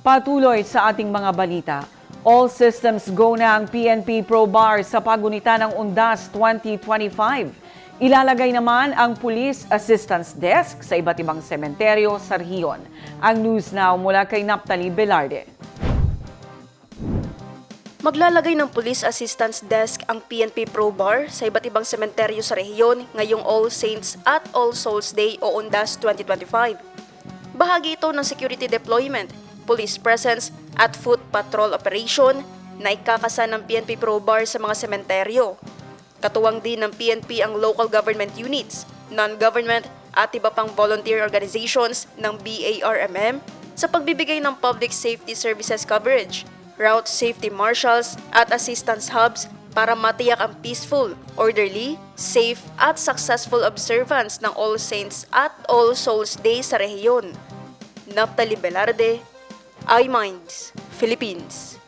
Patuloy sa ating mga balita. All systems go na ang PNP Pro Bar sa pagunita ng Undas 2025. Ilalagay naman ang Police Assistance Desk sa iba't ibang sementeryo sa rehiyon. Ang news now mula kay Naptali Velarde. Maglalagay ng Police Assistance Desk ang PNP Pro Bar sa iba't ibang sementeryo sa rehiyon ngayong All Saints at All Souls Day o Undas 2025. Bahagi ito ng security deployment, police presence at foot patrol operation na ikakasa ng PNP Pro Bar sa mga sementeryo. Katuwang din ng PNP ang local government units, non-government at iba pang volunteer organizations ng BARMM sa pagbibigay ng public safety services coverage, route safety marshals at assistance hubs para matiyak ang peaceful, orderly, safe at successful observance ng All Saints at All Souls Day sa rehiyon. Naptali Velarde, iMinds, Philippines.